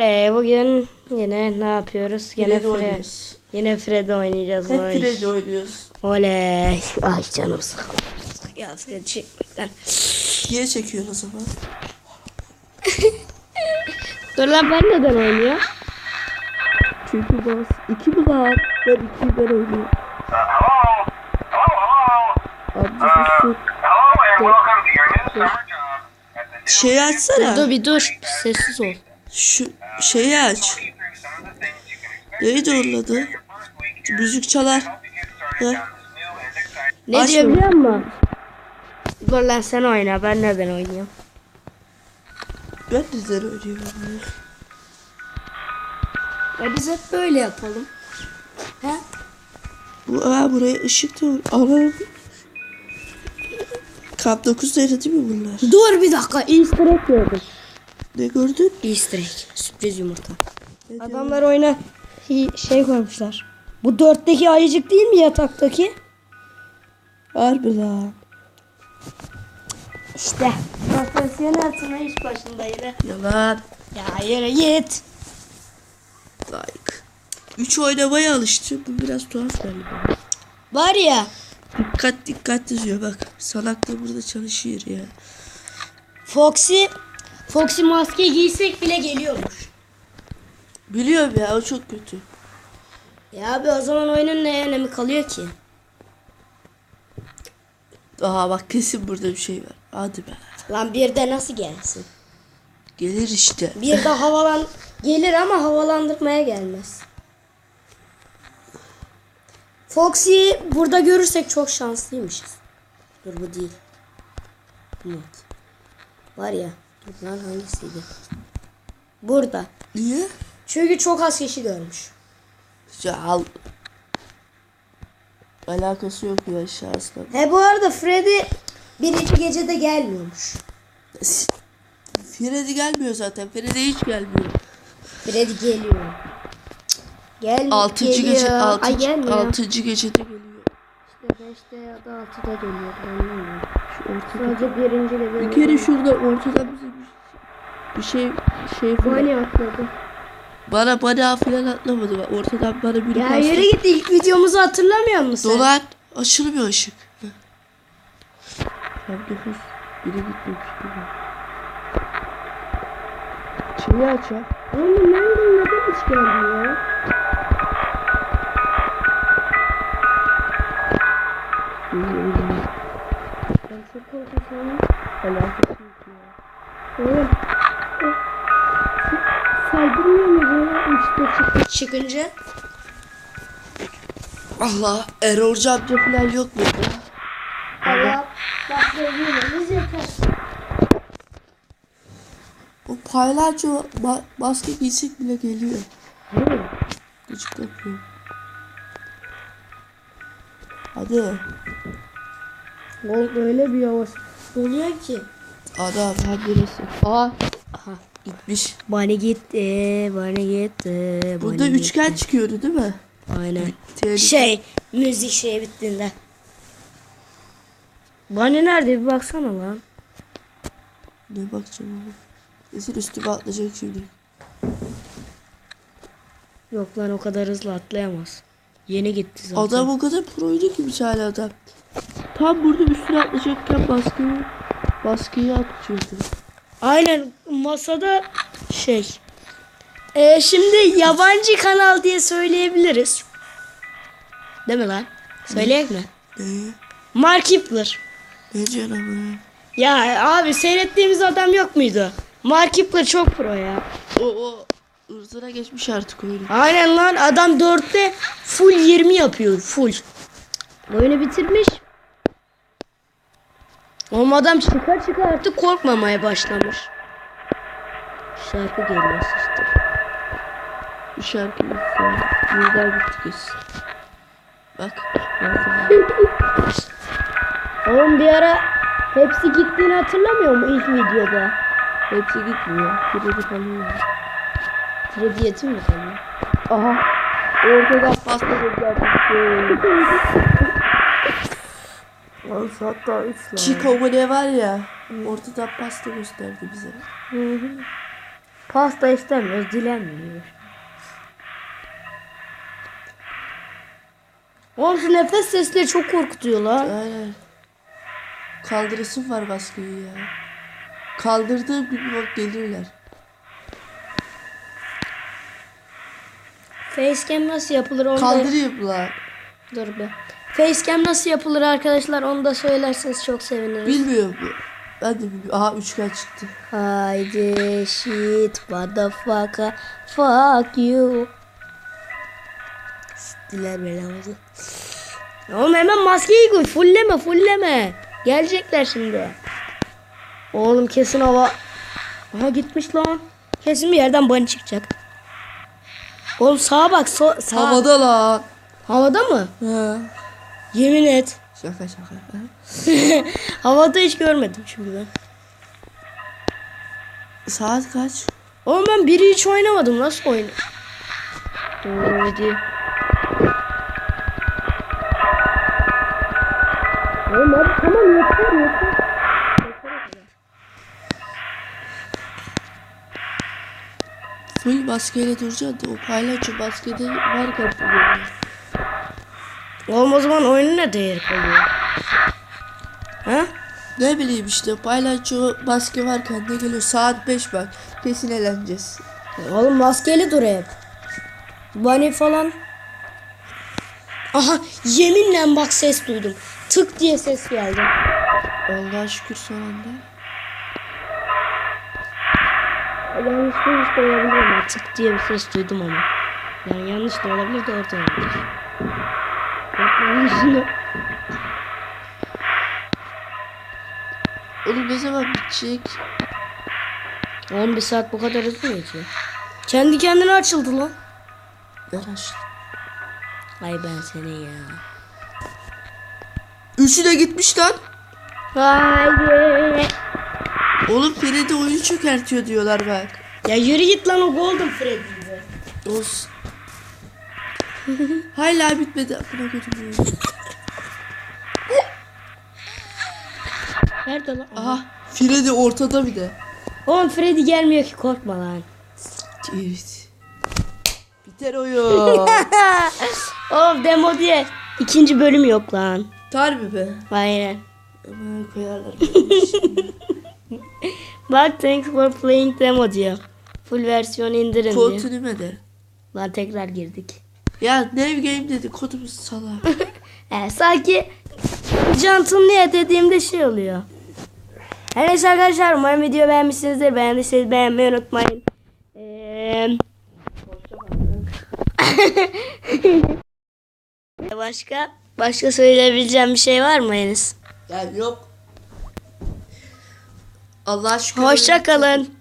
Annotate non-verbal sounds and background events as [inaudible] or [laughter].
Ee, bugün yine ne yapıyoruz? Yine Fred. oynuyoruz. Yine Fred oynayacağız. Hep Ay. Freddy oynuyoruz. Oley. Ay canım sıkıldı. Ya Fred çekmekten. Niye çekiyorsun o zaman? [laughs] Dur lan ben neden oynuyorum? Çünkü bas. İki mi var? Ben iki ben oynuyorum. New Şeyi açsana. Dur bir dur. Sessiz ol. Şu şeyi aç. through some of the things you can expect Neydi onun adı? your first week here. Müzik çalar. Exciting Ne Aç diyor biliyor musun? Dur lan sen oyna. Ben neden oynuyorum? Ben neden oynuyorum? Ya biz hep böyle yapalım. He? Bu aa buraya ışık da Anam. Kap 9'daydı değil mi bunlar? Dur bir dakika. Egg gördüm. Ne gördün? Easter egg. Sürpriz yumurta. Ne diyor? Adamlar oyuna şey koymuşlar. Bu dörtteki ayıcık değil mi yataktaki? Harbi lan. İşte. Profesyonel altına iş başında yine. Yalan. Ya yere git. Like. 3 oynamaya alıştım. Bu biraz tuhaf geldi bana. Var ya. Dikkat dikkat yazıyor bak. Salak da burada çalışıyor ya. Foxy Foxy maske giysek bile geliyormuş. Biliyorum ya o çok kötü. Ya abi o zaman oyunun ne önemi kalıyor ki? Aha bak kesin burada bir şey var. Hadi be. Lan bir de nasıl gelsin? Gelir işte. Bir de [laughs] havalan gelir ama havalandırmaya gelmez. Foxy'yi burada görürsek çok şanslıymışız. Dur bu değil. Evet. Var ya. Dur lan hangisiydi? Burada. Niye? Çünkü çok az kişi görmüş. Ya al. Alakası yok ya şahsla. He bu arada Freddy birinci gecede gelmiyormuş. Freddy gelmiyor zaten. Freddy hiç gelmiyor. Freddy geliyor. Gel Altıncı geliyor. gece, Ay altıncı, gelmiyor. altıncı gecede geliyor. İşte 5'te ya da 6'da geliyor. Ben bilmiyorum. Şu ortada. Sadece birinci gece. Bir kere şurada ortada bize bir, bir şey şey falan. Bani atladı. Bana bana falan atlamadı. Bak, Ortadan bana biri Ya yürü git ilk videomuzu hatırlamıyor musun? Dolan açılmıyor ışık. Tam nefes biri gitmemiş gibi. Şeyi aç ya. Oğlum nereden neden hiç gelmiyor? Ben Alakası yok ya. Oğlum. Saydırmıyor muyuz ya? Çıkınca. Allah errorcu amca falan yok mu? Allah. Bak biz yeter. O paylaşçı ma maske giysek bile geliyor. Gıcık yapıyor. Hadi. Oğlum öyle bir yavaş oluyor ki. Adam ha birisi. Aa Aha. gitmiş. Bana gitti, bana gitti. bana Burada gitti. üçgen çıkıyordu değil mi? Aynen. Tehlike. Şey, müzik şey bittiğinde. Bani nerede bir baksana lan. Ne bakacağım ama. Kesin üstüme atlayacak şimdi. Yok lan o kadar hızlı atlayamaz. Yeni gitti zaten. Adam o kadar proydu ki bir tane adam. Tam burada üstüne atlayacakken baskıyı baskıyı atıyordu. Aynen masada şey. Ee, şimdi yabancı kanal diye söyleyebiliriz. Değil mi lan? Söyleyek mi? Ne? Mark Kipler. Ne ama? Ya abi seyrettiğimiz adam yok muydu? Mark Kipler çok pro ya. O o ırzına geçmiş artık oyunu. Aynen lan adam 4'te full 20 yapıyor full. Oyunu bitirmiş. Oğlum adam çıka çıka artık korkmamaya başlamış. Şarkı geliyor işte. Bir şarkı. Buradan gitti kız. Bak. Oğlum bir ara hepsi gittiğini hatırlamıyor mu ilk videoda? Hepsi gitmiyor. Biri kalıyor. Freddy yetim mi kalıyor? Aha. Ortadan pasta gönderdik. Lan hatta 3 lan. Chico bu ne var ya. Ortadan pasta gösterdi bize. Pasta istemiyoruz, dilenmiyor. Oğlum şu nefes sesleri çok korkutuyor lan. Aynen. Kaldırısın var baskıyı ya. Kaldırdığım gibi bak gelirler. Facecam nasıl yapılır onu. Kaldırayım lan. Dur be. Facecam nasıl yapılır arkadaşlar onu da söylerseniz çok seviniriz. Bilmiyorum. Ben de bilmiyorum. Aha üçgen çıktı. Haydi shit motherfucker fuck you. Diler belamızı. Oğlum hemen maskeyi koy. Fulleme fulleme. Gelecekler şimdi. Oğlum kesin hava. Aha gitmiş lan. Kesin bir yerden bani çıkacak. Oğlum sağa bak. So sağ. Havada lan. Havada mı? Ha. Yemin et. Şaka şaka. Ha. [laughs] Havada hiç görmedim çünkü ben. Saat kaç? Oğlum ben biri hiç oynamadım. Nasıl oyun? Hadi. Oğlum hadi tamam yeter yeter. Full maskeyle duracaksın da o paylaşçı maskede var kapı görünüyor. Oğlum o zaman oyunun ne değeri kalıyor? Ha? Ne bileyim işte paylaşçı maske varken ne geliyor saat 5 bak kesin eğleneceğiz. Oğlum maskeli dur hep. Bunny falan. Aha yeminle bak ses duydum. Tık diye ses geldi. Allah'a şükür son anda. Yanlış duymuş da olabilir ama tık diye bir ses duydum ama. Yani yanlış da olabilir de orada olabilir. Oğlum ne zaman bitecek? 11 saat bu kadar hızlı mı geçiyor? Kendi kendine açıldı lan. Ben açtım. Ay ben seni ya. Üçü de gitmiş lan. Haydi. Oğlum Freddy oyun çökertiyor diyorlar bak. Ya yürü git lan o Golden Freddy'de. Olsun. Hala bitmedi. Buna götürmüyor. Nerede lan? Aha Freddy ortada bir de. Oğlum Freddy gelmiyor ki korkma lan. Evet. Biter oyun. [laughs] Oğlum demo diye ikinci bölüm yok lan. Harbi be. Aynen. Hemen koyarlar. [laughs] Bak thanks for playing demo diyor. Full versiyonu indirin diyor. Continue de. Lan tekrar girdik. Ya Nev Game dedi kodumuz salak. [laughs] Ee, sanki Johnson niye dediğimde şey oluyor. Her neyse arkadaşlar umarım video beğenmişsinizdir. Beğendiyseniz beğenmeyi unutmayın. Ee, [laughs] başka başka söyleyebileceğim bir şey var mı Enes? ya yok. Allah'a şükür. Hoşça kalın.